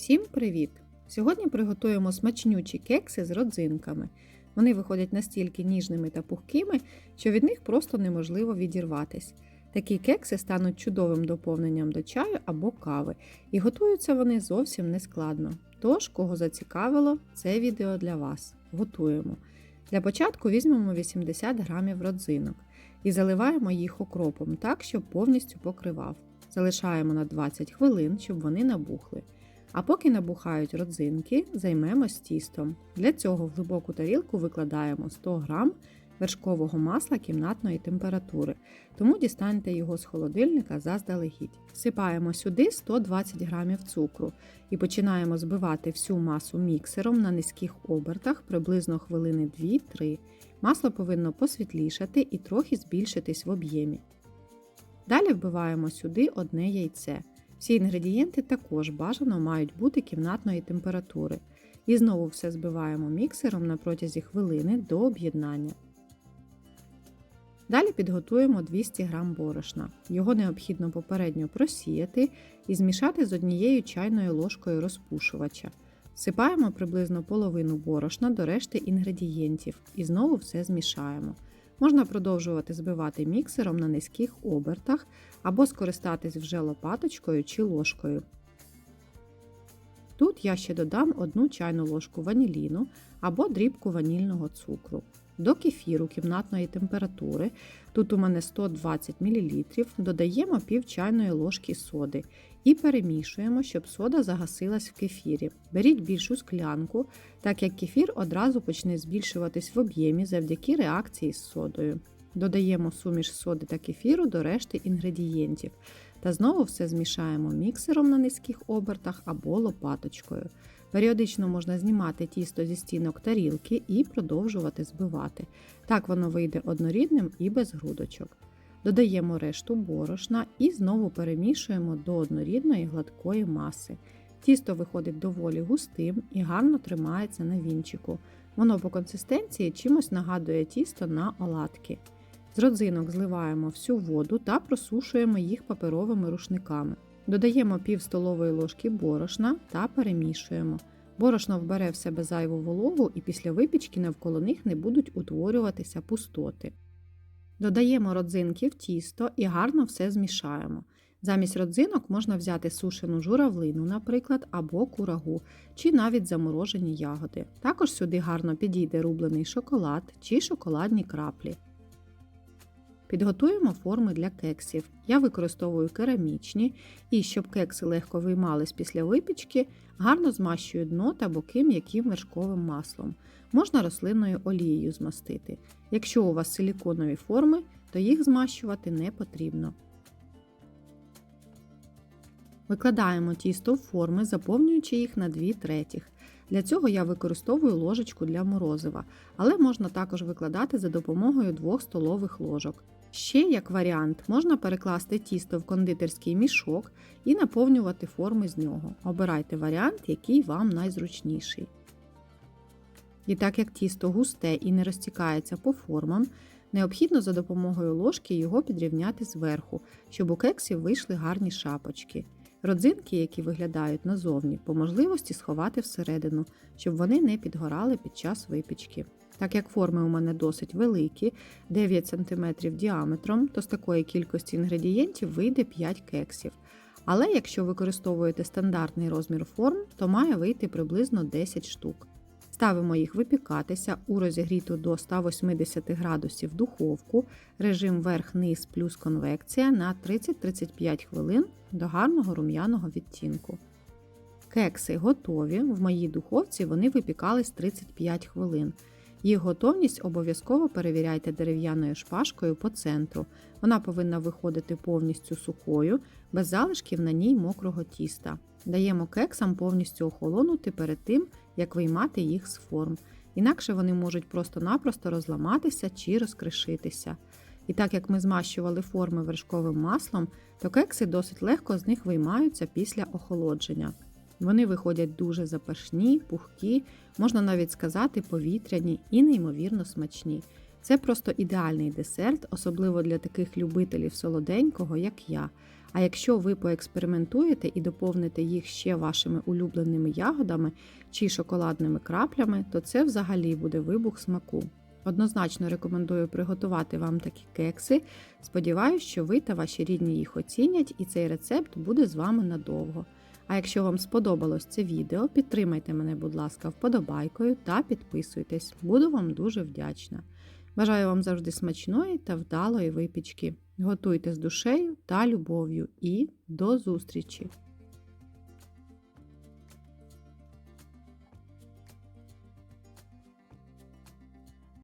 Всім привіт! Сьогодні приготуємо смачнючі кекси з родзинками. Вони виходять настільки ніжними та пухкими, що від них просто неможливо відірватись. Такі кекси стануть чудовим доповненням до чаю або кави, і готуються вони зовсім нескладно. Тож, кого зацікавило, це відео для вас. Готуємо. Для початку візьмемо 80 грамів родзинок і заливаємо їх окропом так, щоб повністю покривав. Залишаємо на 20 хвилин, щоб вони набухли. А поки набухають родзинки, займемось тістом. Для цього в глибоку тарілку викладаємо 100 г вершкового масла кімнатної температури, тому дістаньте його з холодильника заздалегідь. Всипаємо сюди 120 г цукру і починаємо збивати всю масу міксером на низьких обертах приблизно хвилини 2-3. Масло повинно посвітлішати і трохи збільшитись в об'ємі. Далі вбиваємо сюди одне яйце. Всі інгредієнти також бажано мають бути кімнатної температури. І знову все збиваємо міксером на протязі хвилини до об'єднання. Далі підготуємо 200 г борошна. Його необхідно попередньо просіяти і змішати з однією чайною ложкою розпушувача. Всипаємо приблизно половину борошна до решти інгредієнтів і знову все змішаємо. Можна продовжувати збивати міксером на низьких обертах або скористатись вже лопаточкою чи ложкою. Тут я ще додам одну чайну ложку ваніліну або дрібку ванільного цукру. До кефіру кімнатної температури, тут у мене 120 мл, додаємо пів чайної ложки соди і перемішуємо, щоб сода загасилась в кефірі. Беріть більшу склянку, так як кефір одразу почне збільшуватись в об'ємі завдяки реакції з содою. Додаємо суміш соди та кефіру до решти інгредієнтів. Та знову все змішаємо міксером на низьких обертах або лопаточкою. Періодично можна знімати тісто зі стінок тарілки і продовжувати збивати. Так воно вийде однорідним і без грудочок. Додаємо решту борошна і знову перемішуємо до однорідної гладкої маси. Тісто виходить доволі густим і гарно тримається на вінчику. Воно по консистенції чимось нагадує тісто на оладки. З родзинок зливаємо всю воду та просушуємо їх паперовими рушниками. Додаємо пів столової ложки борошна та перемішуємо. Борошно вбере в себе зайву вологу і після випічки навколо них не будуть утворюватися пустоти. Додаємо родзинки в тісто і гарно все змішаємо. Замість родзинок можна взяти сушену журавлину, наприклад, або курагу, чи навіть заморожені ягоди. Також сюди гарно підійде рублений шоколад чи шоколадні краплі. Підготуємо форми для кексів. Я використовую керамічні і, щоб кекси легко виймались після випічки, гарно змащую дно та боки м'яким вершковим маслом. Можна рослинною олією змастити. Якщо у вас силіконові форми, то їх змащувати не потрібно. Викладаємо тісто в форми, заповнюючи їх на 2 третіх. Для цього я використовую ложечку для морозива, але можна також викладати за допомогою 2 столових ложок. Ще, як варіант, можна перекласти тісто в кондитерський мішок і наповнювати форми з нього. Обирайте варіант, який вам найзручніший. І так як тісто густе і не розтікається по формам, необхідно за допомогою ложки його підрівняти зверху, щоб у кексів вийшли гарні шапочки. Родзинки, які виглядають назовні, по можливості сховати всередину, щоб вони не підгорали під час випічки. Так як форми у мене досить великі, 9 см діаметром, то з такої кількості інгредієнтів вийде 5 кексів. Але якщо використовуєте стандартний розмір форм, то має вийти приблизно 10 штук. Ставимо їх випікатися у розігріту до 180 градусів духовку, режим верх-низ плюс конвекція на 30-35 хвилин до гарного рум'яного відтінку. Кекси готові. В моїй духовці вони випікались 35 хвилин. Їх готовність обов'язково перевіряйте дерев'яною шпажкою по центру. Вона повинна виходити повністю сухою, без залишків на ній мокрого тіста. Даємо кексам повністю охолонути перед тим, як виймати їх з форм. Інакше вони можуть просто-напросто розламатися чи розкришитися. І так як ми змащували форми вершковим маслом, то кекси досить легко з них виймаються після охолодження. Вони виходять дуже запашні, пухкі, можна навіть сказати, повітряні і неймовірно смачні. Це просто ідеальний десерт, особливо для таких любителів солоденького, як я. А якщо ви поекспериментуєте і доповните їх ще вашими улюбленими ягодами чи шоколадними краплями, то це взагалі буде вибух смаку. Однозначно рекомендую приготувати вам такі кекси. Сподіваюсь, що ви та ваші рідні їх оцінять і цей рецепт буде з вами надовго. А якщо вам сподобалось це відео, підтримайте мене, будь ласка, вподобайкою та підписуйтесь. Буду вам дуже вдячна. Бажаю вам завжди смачної та вдалої випічки. Готуйте з душею та любов'ю і до зустрічі!